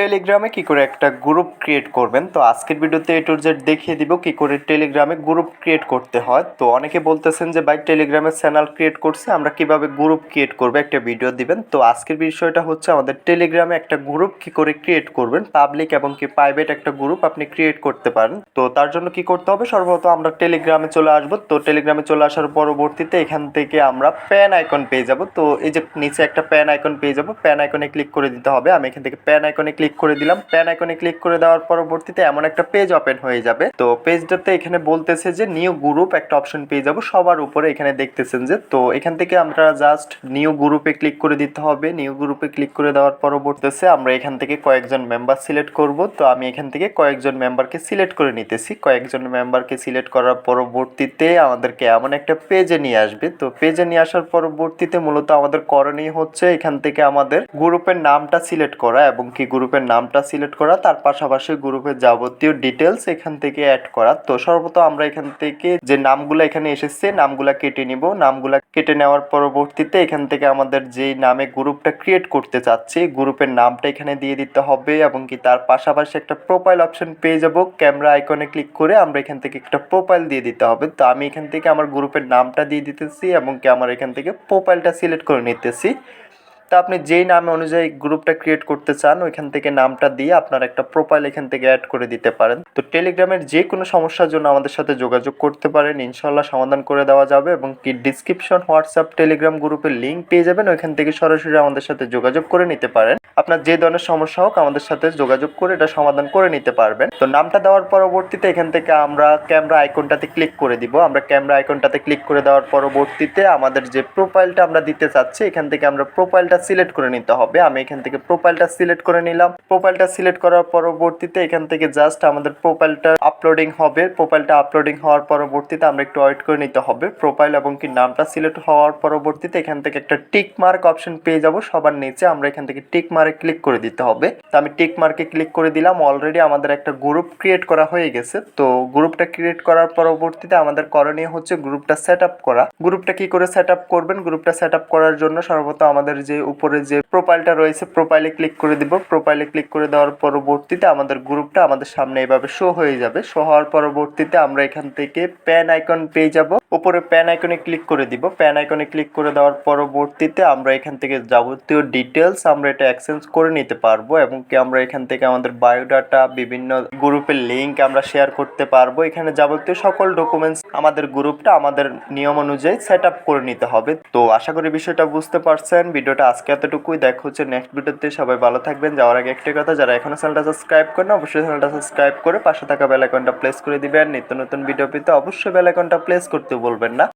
টেলিগ্রামে কি করে একটা গ্রুপ ক্রিয়েট করবেন? তো আজকের ভিডিওতে এ টু জেড দেখিয়ে দিব কি করে টেলিগ্রামে গ্রুপ ক্রিয়েট করতে হয়। তো অনেকে বলতেছেন যে, ভাই টেলিগ্রামে চ্যানেল ক্রিয়েট করছে, আমরা কীভাবে গ্রুপ ক্রিয়েট করব? একটা ভিডিও দিবেন। তো আজকের বিষয়টা হচ্ছে, আমাদের টেলিগ্রামে একটা গ্রুপ কি করে ক্রিয়েট করবেন? পাবলিক এবং কি প্রাইভেট একটা গ্রুপ আপনি ক্রিয়েট করতে পারেন। তো তার জন্য কি করতে হবে? সর্বপ্রথম আমরা টেলিগ্রামে চলে আসব। তো টেলিগ্রামে চলে আসার পরবর্তীতে এখান থেকে আমরা প্যান আইকন পেয়ে যাব। তো এই যে নিচে একটা প্যান আইকন পেয়ে যাব। প্যান আইকনে ক্লিক করে দিতে হবে। আমি এখান থেকে প্যান আইকনে ক্লিক করে দিলাম। প্যান আইকনে ক্লিক করে দেওয়ার পরবর্তীতে এমন একটা পেজ ওপেন হয়ে যাবে। তো পেজটাতে এখানে বলতেছে যে নিউ গ্রুপ একটা অপশন পেয়ে যাব। সবার উপরে এখানে দেখতেছেন যে, তো এখান থেকে আমরা জাস্ট নিউ গ্রুপে ক্লিক করে দিতে হবে। নিউ গ্রুপে ক্লিক করে দেওয়ার পরবর্তীতে আমরা এখান থেকে কয়েকজন মেম্বার সিলেক্ট করব। তো আমি এখান থেকে কয়েকজন মেম্বারকে সিলেক্ট করে নিতেছি। কয়েকজন মেম্বারকে সিলেক্ট করার পরবর্তীতে আমাদেরকে এমন একটা পেজে নিয়ে আসবে। তো পেজে নিয়ে আসার পরবর্তীতে মূলত আমাদের করণীয় হচ্ছে এখান থেকে আমাদের গ্রুপের নামটা সিলেক্ট করা এবং কি গ্রুপের নামটা সিলেক্ট করা, তার পাশাপাশি গ্রুপের যাবতীয় ডিটেলস এখান থেকে অ্যাড করা। তো সর্বপ্রথম আমরা এখান থেকে যে নামগুলো এখানে এসেছে, নামগুলা কেটে নিব। নামগুলা কেটে নেওয়ার পরবর্তীতে এখান থেকে আমাদের যে নামে গ্রুপটা ক্রিয়েট করতে চাচ্ছি, গ্রুপের নামটা এখানে দিয়ে দিতে হবে এবং কি তার পাশাপাশি একটা প্রোফাইল অপশন পেয়ে যাব। ক্যামেরা আইকনে ক্লিক করে আমরা এখান থেকে একটা প্রোফাইল দিয়ে দিতে হবে। তো আমি এখান থেকে আমার গ্রুপের নামটা দিয়ে দিতেছি এবং কি আমার এখান থেকে প্রোফাইলটা সিলেক্ট করে নিতেছি। তা আপনি যেই নামে অনুযায়ী গ্রুপটা ক্রিয়েট করতে চান, ওইখান থেকে নামটা দিয়ে আপনার একটা প্রোফাইল এখান থেকে অ্যাড করে দিতে পারেন। তো টেলিগ্রামের যে কোনো সমস্যার জন্য আমাদের সাথে যোগাযোগ করতে পারেন। ইনশাল্লাহ সমাধান করে দেওয়া যাবে এবং কি ডিসক্রিপশন হোয়াটসঅ্যাপ টেলিগ্রাম গ্রুপের লিঙ্ক পেয়ে যাবেন। ওইখান থেকে সরাসরি আমাদের সাথে যোগাযোগ করে নিতে পারেন। আপনার যে ধরনের সমস্যা হোক, আমাদের সাথে যোগাযোগ করে এটা সমাধান করে নিতে পারবেন। তো নামটা দেওয়ার পরবর্তীতে এখান থেকে আমরা ক্যামেরা আইকনটাতে ক্লিক করে দিব। আমরা ক্যামেরা আইকনটাতে ক্লিক করে দেওয়ার পরবর্তীতে আমাদের যে প্রোফাইলটা আমরা দিতে চাচ্ছি, এখান থেকে আমরা প্রোফাইলটা সিলেক্ট করে নিতে হবে। আমি এখান থেকে প্রোফাইলটা সিলেক্ট করে নিলাম। প্রোফাইলটা সিলেক্ট করার পরবর্তীতে এখান থেকে জাস্ট আমাদের প্রোফাইলটা আপলোডিং হবে। প্রোফাইলটা আপলোডিং হওয়ার পরবর্তীতে আমরা একটু ওয়েট করে নিতে হবে। প্রোফাইল এবং কি নামটা সিলেক্ট হওয়ার পরবর্তীতে এখান থেকে একটা টিক মার্ক অপশন পেয়ে যাব। সবার নিচে আমরা এখান থেকে টিক মার্কে ক্লিক করে দিতে হবে। তো আমি টিক মার্কে ক্লিক করে দিলাম। অলরেডি আমাদের একটা গ্রুপ ক্রিয়েট করা হয়ে গেছে। তো গ্রুপটা ক্রিয়েট করার পরবর্তীতে আমাদের করণীয় হচ্ছে গ্রুপটা সেট আপ করা। গ্রুপটা কি করে সেট আপ করবেন? গ্রুপটা সেট আপ করার জন্য সর্বপ্রথম আমাদের যে উপরে যে প্রোফাইলটা রয়েছে প্রোফাইলে ক্লিক করে দিব। প্রোফাইলে ক্লিক করে দেওয়ার পরবর্তীতে আমাদের গ্রুপটা আমাদের সামনে এভাবে শো হয়ে যাবে। শো হওয়ার পরবর্তীতে আমরা এখান থেকে প্যান আইকন পেয়ে যাব। উপরে প্যান আইকনে ক্লিক করে দিব। প্যান আইকনে ক্লিক করে দেওয়ার পরবর্তীতে আমরা এখান থেকে যাবতীয় ডিটেলস আমরা এটা এক্সচেঞ্জ করে নিতে পারব এবং কি আমরা এখান থেকে আমাদের বায়োডাটা বিভিন্ন গ্রুপের লিঙ্ক আমরা শেয়ার করতে পারব। এখানে যাবতীয় সকল ডকুমেন্টস আমাদের গ্রুপটা আমাদের নিয়ম অনুযায়ী সেট আপ করে নিতে হবে। তো আশা করি বিষয়টা বুঝতে পারছেন। ভিডিওটা আজকে এতটুকুই। দেখা হচ্ছে নেক্সট ভিডিওতে। সবাই ভালো থাকবেন। যাওয়ার আগে একটি কথা, যারা এখনও চ্যানেলটা সাবস্ক্রাইব করেন অবশ্যই চ্যানেলটা সাবস্ক্রাইব করে পাশে থাকা বেল প্লেস করে দিবেন। নিত্য নতুন ভিডিও পেতে অবশ্যই বেল প্লেস করতে বলবেন না।